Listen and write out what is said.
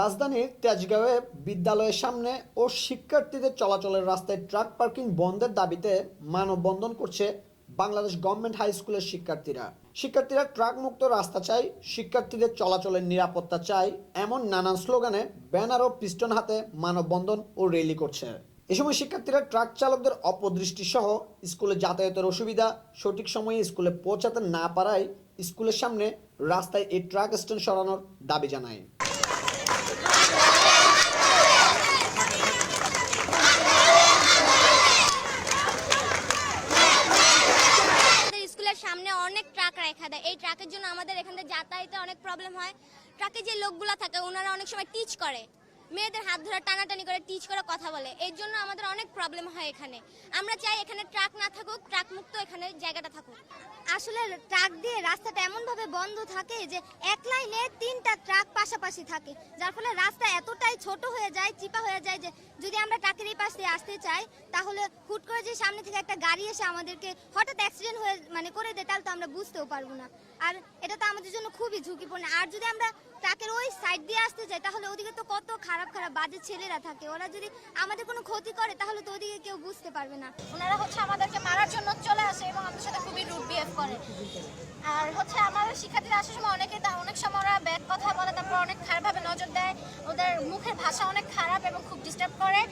রাজধানীর তেজগাঁওয়ে বিদ্যালয়ের সামনে ও শিক্ষার্থীদের চলাচলের রাস্তায় ট্রাক পার্কিং বন্ধের দাবিতে মানববন্ধন করছে বাংলাদেশ গভর্নমেন্ট হাই স্কুলের শিক্ষার্থীরা। শিক্ষার্থীরা ট্রাক মুক্ত রাস্তা চাই শিক্ষার্থীদের চলাচলের নিরাপত্তা চাই এমন নানান স্লোগানে ব্যানার ও পিস্টন হাতে মানববন্ধন ও র্যালি করছে। এ সময় শিক্ষার্থীরা ট্রাক চালকদের অপদৃষ্টি সহ স্কুলে যাতায়াতের অসুবিধা, সঠিক সময়ে স্কুলে পৌঁছাতে না পারায় স্কুলের সামনে রাস্তায় এই ট্রাক স্ট্যান্ড সরানোর দাবি জানায়। সামনে অনেক ট্রাক রাখা দেয়। এই ট্রাকের জন্য আমাদের এখান থেকে অনেক প্রবলেম হয়। ট্রাকে যে লোকগুলো থাকে, ওনারা অনেক সময় টিচ করে। মেয়েদের হাত ধরে টানাটানি করে টিচ করে কথা বলে। এর জন্য আমাদের অনেক প্রবলেম হয় এখানে। আমরা চাই এখানে ট্রাক না থাকুক, ট্রাক মুক্ত এখানে জায়গাটা থাকুক। আসলে ট্রাক দিয়ে রাস্তাটা এমনভাবে বন্ধ থাকে যে এক লাইনে তিনটা ট্রাক পাশাপাশি থাকে। যার ফলে রাস্তা এতটাই ছোট হয়ে যায়, চিপা হয়ে যায় যে যদি আমরা ট্রাকের এই পাশ দিয়ে আসতে চাই, তাহলে হুট করে যে সামনে থেকে একটা গাড়ি এসে আমাদেরকে হঠাৎ অ্যাক্সিডেন্ট হয়ে মানে করে দেয়, তাহলে তো আমরা বুঝতেও পারব না। আর এটা তো আমাদের জন্য খুবই ঝুঁকিপূর্ণ। আর যদি আমরা ট্রাকের ওই সাইড দিয়ে আসতে যাই তাহলে ওদিকে তো কত খারাপ খারাপ বাজে ছেলেরা থাকে। ওরা যদি আমাদের কোনো ক্ষতি করে, তাহলে তো ওদিকে কেউ বুঝতে পারবে না। ওনারা হচ্ছে আমাদেরকে মারার জন্য চলে আসে এবং আমাদের সাথে খুবই রুড বিহেভ করে আর হচ্ছে আমার শিক্ষার্থীরা আসার সময় অনেকে তা- অনেক সময় ওরা ব্যাড কথা বলে, তারপর অনেক খারাপভাবে নজর দেয়। ওদের মুখের ভাষা অনেক খারাপ এবং খুব ডিস্টার্ব করে।